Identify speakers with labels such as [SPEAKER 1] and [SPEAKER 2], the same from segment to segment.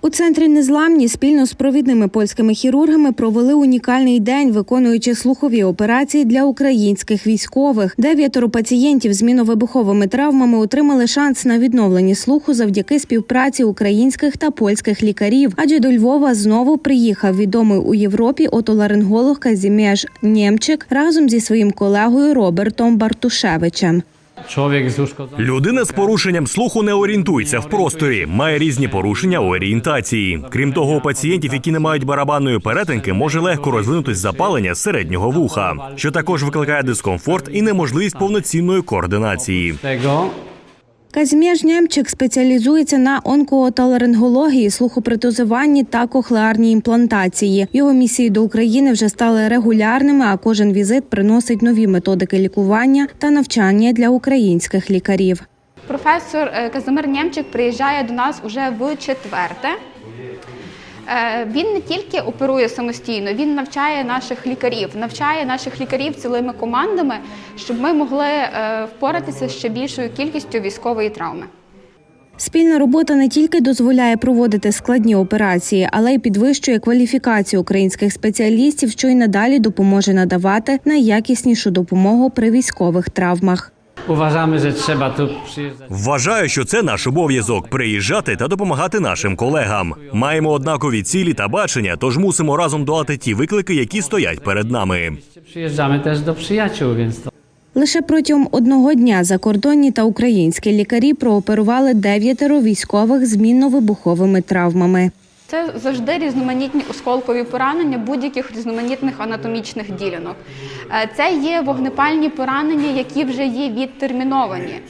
[SPEAKER 1] У центрі незламні спільно з провідними польськими хірургами провели унікальний день, виконуючи слухові операції для українських військових. Дев'ятеро пацієнтів з міновибуховими травмами отримали шанс на відновлення слуху завдяки співпраці українських та польських лікарів. Адже до Львова знову приїхав відомий у Європі отоларинголог Казімєш Нємчик разом зі своїм колегою Робертом Бартушевичем.
[SPEAKER 2] Людина з порушенням слуху не орієнтується в просторі, має різні порушення орієнтації. Крім того, у пацієнтів, які не мають барабанної перетинки, може легко розвинутись запалення середнього вуха, що також викликає дискомфорт і неможливість повноцінної координації.
[SPEAKER 3] Tego
[SPEAKER 1] Казімєш Нємчик спеціалізується на онкоталарингології, слухопротезуванні та кохлеарній імплантації. Його місії до України вже стали регулярними, а кожен візит приносить нові методики лікування та навчання для українських лікарів.
[SPEAKER 4] Професор е, Казимир Нємчик приїжджає до нас уже в четверте. Е, Він не тільки оперує самостійно, він навчає наших лікарів, навчає наших лікарів цілими командами, щоб ми могли е, впоратися з ще більшою кількістю військової травми.
[SPEAKER 1] Спільна робота не тільки дозволяє проводити складні операції, але й підвищує кваліфікацію українських спеціалістів, що й надалі допоможе надавати найякіснішу допомогу при військових травмах.
[SPEAKER 3] Uważamy, że trzeba tu przyjeżdżać.
[SPEAKER 2] Вважаю, що це наш обов'язок приїжджати та допомагати нашим колегам. Маємо однакові цілі та бачення, тож мусимо разом долати ті виклики, які стоять перед нами.
[SPEAKER 3] Do przyjaciół, więc to
[SPEAKER 1] Лише протягом одного дня закордонні та українські лікарі прооперували дев'ятеро військових з мінно-вибуховими травмами.
[SPEAKER 4] Це завжди різноманітні осколкові поранення будь-яких різноманітних анатомічних ділянок. Е, Це є вогнепальні поранення, які вже є відтерміновані.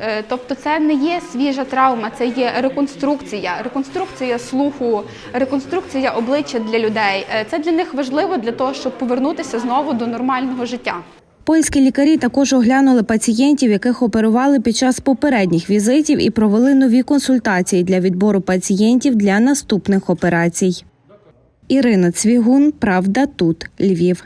[SPEAKER 4] Е, Тобто це не є свіжа травма, це є реконструкція, реконструкція слуху, реконструкція обличчя для людей. Е, Це для них важливо для того, щоб повернутися знову до нормального життя.
[SPEAKER 1] Польські лікарі також оглянули пацієнтів, яких оперували під час попередніх візитів, і провели нові консультації для відбору пацієнтів для наступних операцій. Ірина Цвігун, Правда, тут Львів.